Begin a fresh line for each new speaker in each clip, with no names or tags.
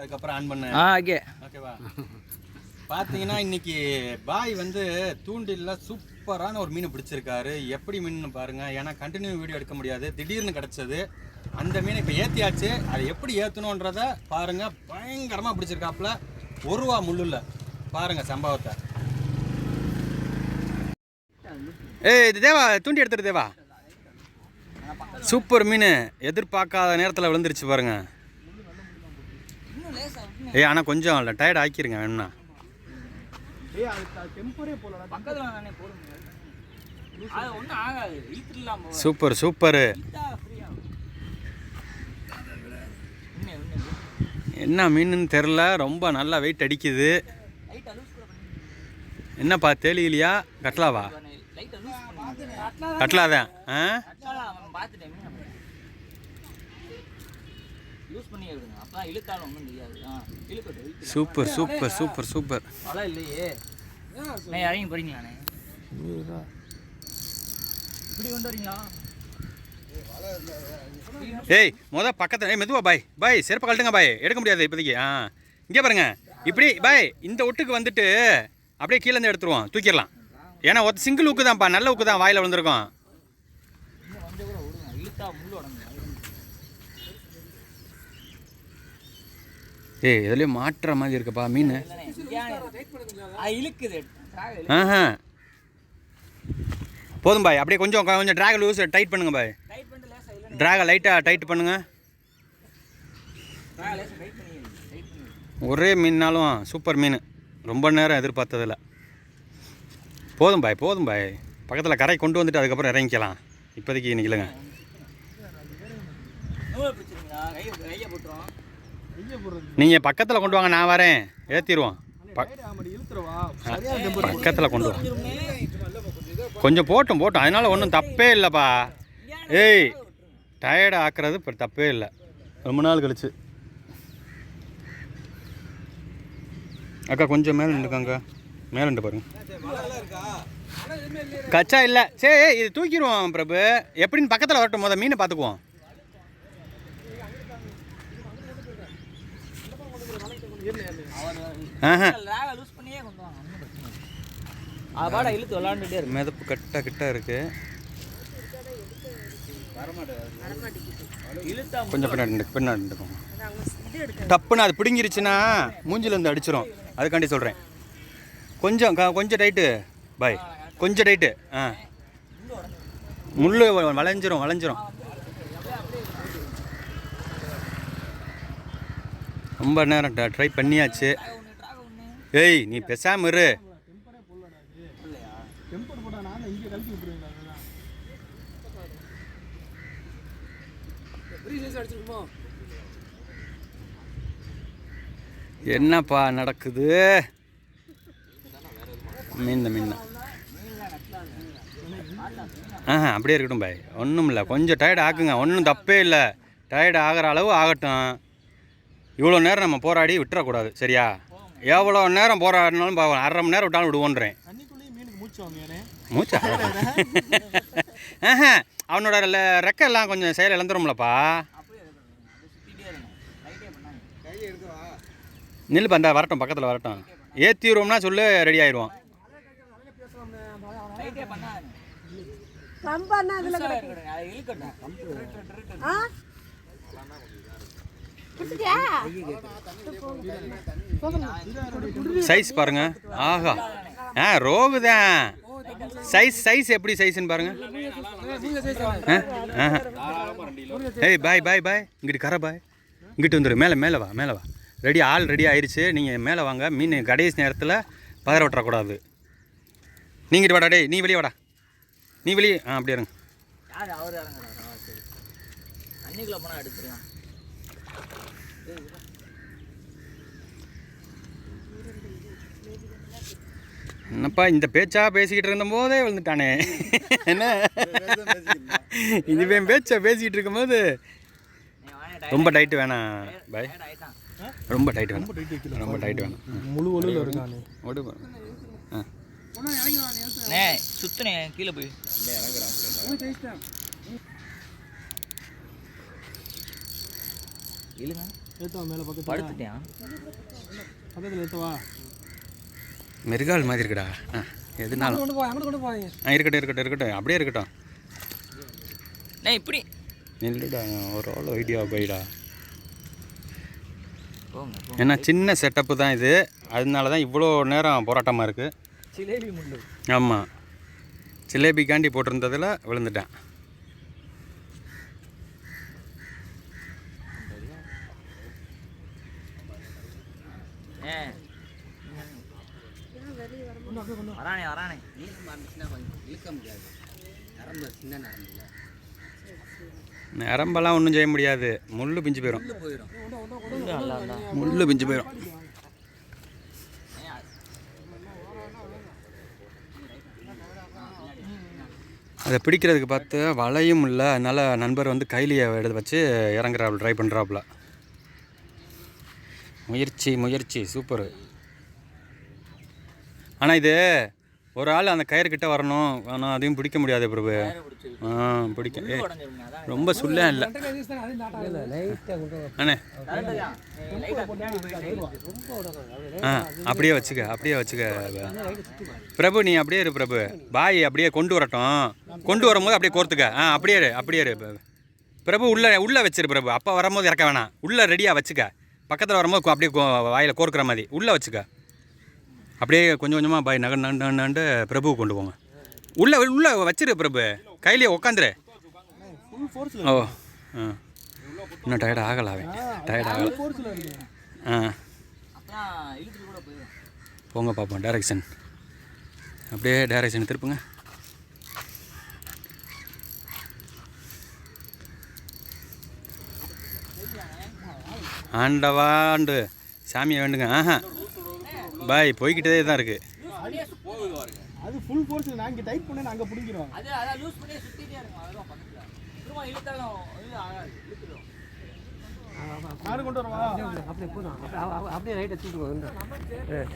அதுக்கப்புறம் ஆன் பண்ண.
ஆ ஓகே
ஓகேவா பார்த்தீங்கன்னா இன்னைக்கு பாய் வந்து தூண்டில்ல சூப்பரான ஒரு மீன் பிடிச்சிருக்காரு. எப்படி மீன் பாருங்க. ஏன்னா கண்டினியூ வீடியோ எடுக்க முடியாது. திடீர்னு கிடச்சது. அந்த மீனை இப்போ ஏற்றியாச்சு அதை எப்படி ஏற்றணுன்றத பாருங்க. பயங்கரமாக பிடிச்சிருக்காப்புல. ஒரு ரூபா முள்ளுல. பாருங்க சம்பவத்தை. ஏய் இது தேவா தூண்டி எடுத்துரு தேவா. சூப்பர் மீன். எதிர்பார்க்காத நேரத்தில் விழுந்துருச்சு பாருங்க. ஏய் ஆனால் கொஞ்சம் இல்லை டயர்ட் ஆக்கிருங்க வேணும்னா.
பக்கத்தில்
சூப்பர் சூப்பர். என்ன மீனுன்னு தெரில ரொம்ப நல்லா வெயிட் அடிக்குது. என்னப்பா தேலியிலையா கட்லாவா?
பண்ணி
கட்லாதான் ஆ. Super super super super.
வலை இல்லையே. நான் இறங்கி போறீங்களாண்ணே? இப்படி
ஏய் முத பக்கத்தில் ஏய் மெதுவா பாய். பாய் செருப்பை கழட்டுங்க பாய். எடுக்க முடியாது இப்போதைக்கு. ஆ. இங்கே பாருங்க. இப்படி பாய் இந்த ஒட்டுக்கு வந்துட்டு அப்படியே கீழே இருந்து எடுத்துருவோம். தூக்கிடலாம். ஏன்னா ஒத்த சிங்கிள் உக்கு தான்ப்பா. நல்ல உக்கு தான் வாயில் விழுந்திருக்கும். ஏய் இதுலேயும் மாட்டுற மாதிரி இருக்குப்பா மீன். ஆஹா போதும் பாய். அப்படியே கொஞ்சம் கொஞ்சம் ட்ராக லூஸ் டைட் பண்ணுங்க பாய். ட்ராகை லைட்டாக டைட் பண்ணுங்க. ஒரே மீன்னாலும் சூப்பர் மீன். ரொம்ப நேரம் எதிர்பார்த்ததில்ல. போதும் பாய் போதும் பாய். பக்கத்தில் கரை கொண்டு வந்துட்டு அதுக்கப்புறம் இறங்கிக்கலாம். இப்போதைக்கு
போட்டுரும்
நீங்கள் பக்கத்தில் கொண்டு வாங்க நான் வரேன். ஏற்றிடுவோம் பக்கத்தில் கொண்டு வாங்க கொஞ்சம் போட்டும் போட்டும். அதனால ஒன்றும் தப்பே இல்லைப்பா. ஏய் டயர்டு ஆக்குறது இப்போ தப்பே இல்லை. ரொம்ப நாள் கழிச்சு. அக்கா கொஞ்சம் மேலே நின்றுக்காங்க மேலே நின்று பாருங்க. கச்சா இல்லை. சரி இது தூக்கிடுவோம் பிரபு. எப்படின்னு பக்கத்தில் வரட்டும் முத மீனை பார்த்துக்குவோம். மிதப்பு கட்ட கிட்ட இருக்கு.
இழுத்தா
கொஞ்சம் பின்னாடி பின்னாடி டப்புன்னு அது பிடுங்கிருச்சுன்னா மூஞ்சில இருந்து அடிச்சிரும். அதுக்காண்டி சொல்கிறேன் கொஞ்சம் கொஞ்சம் டைட்டு பாய் கொஞ்சம் டைட்டு ஆ. முள் வளைஞ்சிரும் வளைஞ்சிரும். ரொம்ப நேரம் ட்ரை பண்ணியாச்சு. ஏய் நீ பெசாம இரு. என்னப்பா நடக்குது? மீன் மீன் ஆஹா அப்படியே இருக்கட்டும் பாய். ஒன்றும் இல்லை கொஞ்சம் டயர்ட் ஆக்குங்க. ஒன்றும் தப்பே இல்லை. டயர்ட் ஆகிற அளவு ஆகட்டும். இவ்வளோ நேரம் நம்ம போராடி விட்டுறக்கூடாது. சரியா? எவ்வளோ நேரம் போராடினாலும் அரை மணி நேரம் விட்டாலும் விடுவோன்றேன். மூச்சா? ஆஹா அவனோட le- ரெக்கை எல்லாம் கொஞ்சம் செயல் இழந்துரும்லப்பா.
அப்படியே
பந்தா வரட்டும் பக்கத்தில் வரட்டும். ஏற்றிடுவோம்னா சொல்லு ரெடி ஆயிடுவோம்.
அதுல ஆ?
சைஸ் பாருங்க. ஆஹா. ஆ ரோகு தான் சைஸ் சைஸ் எப்படி சைஸ்ன்னு பாருங்க. ஆ? ஆஹா. ஏய் பாய் பாய் பாய் இங்கிட்டு கரை பாய் இங்கிட்டு வந்துரு. மேலே மேலே வா மேலே வா. ரெடி ஆள் ரெடி ஆயிருச்சு. நீங்கள் மேலே வாங்க. மீன் கடைசி நேரத்தில் பதற விட்டுறக்கூடாது. நீங்கிட்டு வாடா டேய் நீ வெளியே வாடா. நீ வெளியே ஆ அப்படியே இருங்க.
யார் அவர் இறங்குறாரா. சரி. தண்ணிக்குள்ளே போனால் எடுத்துருவான்
என்னப்பா இந்த பேச்சா பேசிக்கிட்டு இருந்த போதே விழுந்துட்டானே. என்ன? இதுவே பேச்சா பேசிக்கிட்டு இருக்கும்போது ரொம்ப டைட்டு வேணாம் பாய்
ஆகிட்டான்
ரொம்ப டைட் வேணாம் ரொம்ப டைட் வேணாம்
முழு ஒளியில் இருக்கானே.
அண்ணே சுத்துனே கீழே போய். இழுங்க படுத்துட்டேன்
மிருகால் மாதிரி இருக்குடா. ஆ எதுனாலும். ஆ இருக்கட்டும் இருக்கட்டும் இருக்கட்டும். அப்படியே இருக்கட்டும்.
அண்ணே இப்படி.
நில்லுடா ஒரு ஆள் ஐடியா போயிடா. ஏன்னா சின்ன செட்டப்பு தான் இது. அதனால தான் இவ்வளோ நேரம் போராட்டமாக இருக்குது
சிலேபி முள்ளு.
ஆமாம் ஜிலேபிக்காண்டி போட்டிருந்ததில் விழுந்துட்டேன்.
ஏ. வரானே வரானே.
நரம்பெல்லாம் ஒன்றும் செய்ய முடியாது. முள் பிஞ்சு போயிடும் முள் பிஞ்சு போயிடும் அதை பிடிக்கிறதுக்கு பார்த்து வலையும் இல்லை. அதனால் நண்பர் வந்து கைலியை எடுத்து வச்சு இறங்குறாப்புல ட்ரை பண்ணுறாப்புல முயற்சி முயற்சி. சூப்பரு. ஆனால் இது ஒரு ஆள் அந்த கயிறுக்கிட்ட வரணும். ஆனால் அதையும் பிடிக்க முடியாது பிரபு. ஆ பிடிக்க ரொம்ப சுல்ல இல்லை. அண்ணே. ஆ அப்படியே வச்சுக்க அப்படியே வச்சுக்க. பிரபு நீ அப்படியே இரு பிரபு. பாய் அப்படியே கொண்டு வரட்டும். கொண்டு வரும்போது அப்படியே கோர்த்துக்க. ஆ அப்படியே இரு அப்படியே இரு. பிரபு. உள்ள உள்ள வச்சிரு பிரபு. அப்போ வரும்போது இறக்க வேணாம். உள்ள ரெடியாக வச்சுக்க. பக்கத்தில் வரும்போது அப்படியே கொ- வாயில கோர்க்குற மாதிரி. உள்ள வச்சுக்க. அப்படியே கொஞ்சம் கொஞ்சமாக பாய் நகர் நண்டு நண்டு பிரபு கொண்டு போங்க. உள்ளே உள்ளே வச்சிரு பிரபு. கையிலேயே உக்காந்துரு. ஓ ஆ. இன்னும் டயர்ட் ஆகல அவன். டயர்ட் ஆகல. ஆ. போங்க பார்ப்போம் டேரக்ஷன் அப்படியே டேரக்ஷன் திருப்புங்க. ஆண்டவாண்டு சாமியை வேண்டுங்க. ஆஹா. பாய் போய்கிட்டே தான் இருக்கு.
அது ஃபுல் ஃபோர்ஸ் நான் இங்கே டைட் பண்ணேன் அங்கே பிடிக்கிறோம்.
அது அதான் லூஸ் பண்ணி சுத்திட்டே இருக்கும். அதுதான் பக்கத்துல. திரும்ப இழுத்தாலும் இது ஆகாது. இழுத்துடும்.
யாரு கொண்டு வரவா?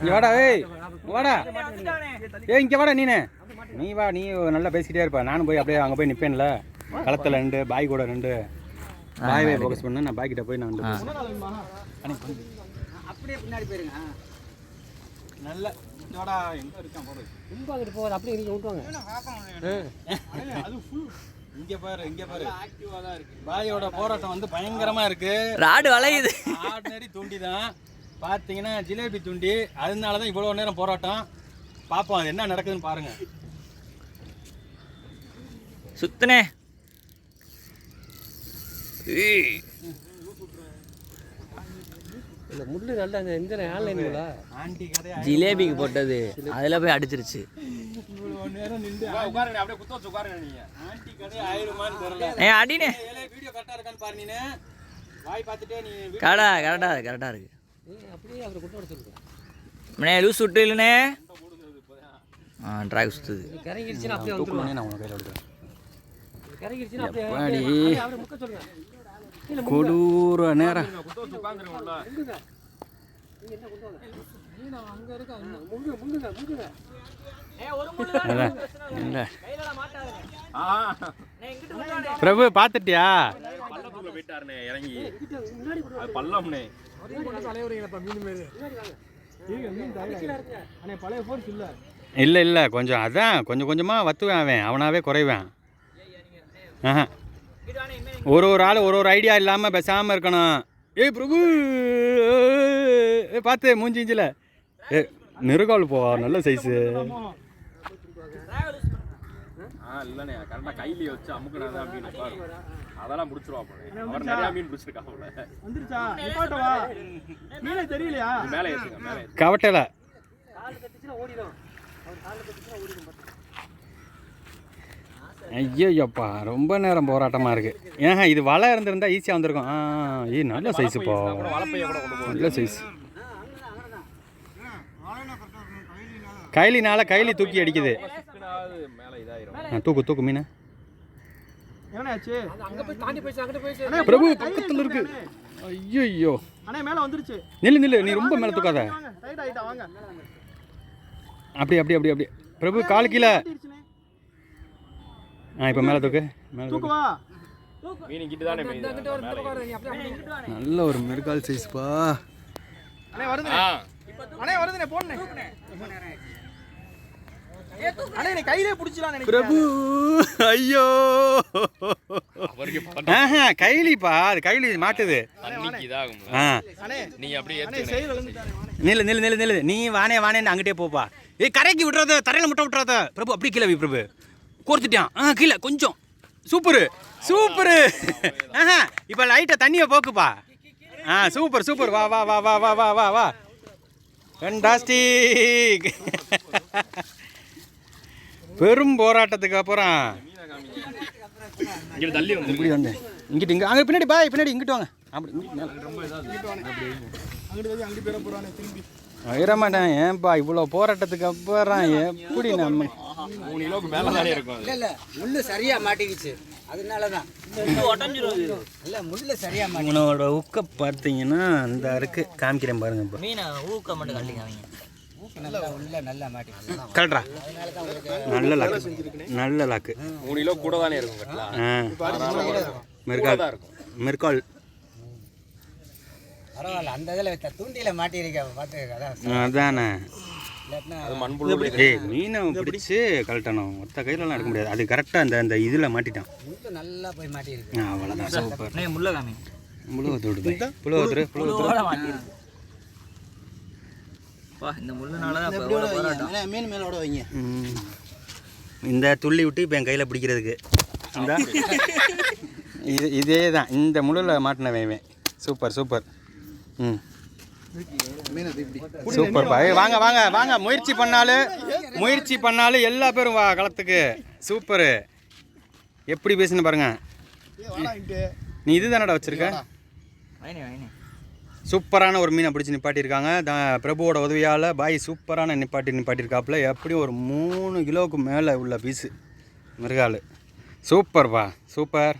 இங்க வாடா ஏய் வாடா. ஏய் இங்கே வாடா நீனு. நீ வா நீ நல்லா பேசிக்கிட்டே இருப்ப. நானும் போய் அப்படியே அங்கே போய் நிற்பேன்ல களத்தில் ரெண்டு பாய் கூட ரெண்டு பாயவே ஃபோக்கஸ் பண்ணு நான் பாய் கிட்ட போய் நான்.
அப்படியே பின்னாடி போயிருங்க. நல்ல வாடா எங்க இருக்கான் பாரு. அது ஃபுல்
இங்க பாரு இங்க பாரு. ஆக்டிவா தான் இருக்கு பாயோட போராட்டம் வந்து பயங்கரமா இருக்கு.
ராடு வளையுது.
ஆர்டினரி தூண்டி தான். பாத்தீங்கன்னா ஜிலேபி தூண்டி. அதனால தான் இவ்வளவு நேரம் போராட்டம். பாப்போம் அது என்ன நடக்குதுன்னு பாருங்க.
சுத்துனே.
ஆண்டி கதையா
ஜிலேபிக்கு போட்டது. அதுல போய் அடிச்சிருச்சு.
அப்படியே
அடினே.
கரெக்டா
கரெக்டா இருக்கு. மணே லூஸ் விட்டு இல்லைனே ஆ ட்ராக்
நான் கையில எடுக்கிறேன். கொடூர நேரம் அதான், இல்ல. பிரபு
அண்ணே பழைய ஃபோர்ஸ் இல்லை.
இல்லை இல்லை கொஞ்சம் அதான் கொஞ்சம் கொஞ்சமாக வத்துவேன் அவன். அவனாவே குறைவேன். ஆஹா. ஒரு ஒரு ஆள் ஒரு ஒரு ஐடியா இல்லாமல் பேசாமல் இருக்கணும். ஏய் பிரபு ஏ பார்த்து மூஞ்சிஞ்சில் ஏ நெருகால் போ நல்ல சைஸு
ஆ இல்லண்ணே கரெக்டாக கையிலே வச்சு அமுக்கினாதான் அப்படின்னு பாரு. அதெல்லாம் முடிச்சிருவாப்பே அவர் நிறையா மீன்
வந்துருச்சா? மீனே தெரியலையா?
மேலே மேலே ஏற்றுங்க
கவட்டலை. ஐயோப்பா ரொம்ப நேரம் போராட்டமாக இருக்குது ஏன் இது வலை இருந்திருந்தா ஈஸியாக வந்திருக்கும். ஆ ஏ நல்ல சைஸு போ.
வளப்பைய கூட கொண்டு
நல்ல சைஸ் கைலினால கைலி தூக்கி அடிக்குது. தூக்கு தூக்கு மீன்.
என்னச்சு
பிரபு பக்கத்தில் இருக்கு. ஐயோ
அண்ணே. மேல வந்துருச்சு.
நில்லு நில்லு நீ ரொம்ப மேலே தூக்காத. அப்படி அப்படி அப்படி அப்படி. பிரபு கால் கீழே. ஆ இப்போ மேலே தூக்கு. மேலே தூக்கு
தூக்குவா
மீன் கிட்ட தானே மேலே
நல்ல ஒரு மெருகால் சைஸ்ப்பா
அண்ணே வருது அண்ணே வருதுண்ணே போடுண்ணே. அண்ணே நீ கையிலே பிடிச்சலாம்
பிரபு ஐயோ.
அவருக்கு
ஆஹா கைலிப்பா அது கைலி மாட்டுது. நில்லு நில்லு நில்லு நில்லு. நீ வானே வானேன்னு அங்கிட்டே போப்பா. ஏய் கரைக்கு விட்டுறாத தரையில் மட்டும் விட்டுறாத. பிரபு அப்படி கீழே வை பிரபு. கோர்த்துட்டான். ஆ கீழே கொஞ்சம். Super super. ஆஹா இப்போ லைட்டாக தண்ணியை போக்குப்பா. ஆ சூப்பர் சூப்பர். வா வா வா வா வா வா வா. வா ஃபண்டாஸ்டிக் பெரும் போராட்டத்துக்கு அப்புறம்.
இங்க தள்ளி வந்து.
இப்படி வந்து. இங்கிட்டு இங்கே அங்கே பின்னாடி பாய் பின்னாடி இங்கிட்டு வாங்க. அப்படி
திரும்பி
வரமாட்டேன் ஏன்பா இவ்வளோ போராட்டத்துக்கு அப்புறம் எப்படி நம்ம
மூணு கிலோக்கு மேல தானே இருக்கும் அது.
இல்ல இல்ல முள்ளு சரியா மாட்டிக்கிச்சு. அதனால தான்
உடஞ்சிரும்
இல்ல முள்ளு சரியா மாட்டி
உக்கை பார்த்தீங்கன்னா அந்த இருக்கு காமிக்கிறேன் பாருங்க இப்போ
மீனை ஊக்க மட்டும் கழட்டி காமிங்க
நல்லா உள்ள நல்லா மாட்டிக்கிச்சு.
கல்றா நல்ல லாக்கு. நல்ல லாக்கு.
மூணு கிலோ கூட தானே இருக்கும்.
மெர்கால்
தான் இருக்கும்.
மெர்கால்
பரவாயில்ல அந்த இதில் தூண்டியில மாட்டியிருக்க பார்த்து அதான்.
மீனை பிடிச்சி கழட்டணும். ஒத்த கையிலலாம் எடுக்க முடியாது. அது கரெக்டாக அந்த அந்த இதில் மாட்டிட்டான்.
நல்லா போய்
மாட்டிருக்கு அவ்வளோதான் சூப்பர்.
முள்ளகாமி முழுவத்தோடு
புழுவத்தோடு
புழுவத்தோடு இந்த
துள்ளி விட்டு இப்போ என் கையில் பிடிக்கிறதுக்கு. இது இதே தான் இந்த முள்ளில் மாட்டினவேன் சூப்பர் சூப்பர். ம். சூப்பர் பாய் வாங்க வாங்க வாங்க. முயற்சி பண்ணாலும் முயற்சி பண்ணாலும் எல்லா பேரும் வா களத்துக்கு. சூப்பரு. எப்படி பேசுன பாருங்க. நீ இது தானடா வச்சிருக்க? சூப்பரான ஒரு மீனை பிடிச்சி நிப்பாட்டியிருக்காங்க. த பிரபுவோட உதவியால் பாய் சூப்பரான நிப்பாட்டி நிப்பாட்டியிருக்காப்புல. எப்படியும் ஒரு மூணு கிலோவுக்கு மேலே உள்ள பீஸு மிருகால். சூப்பர்ப்பா சூப்பர்.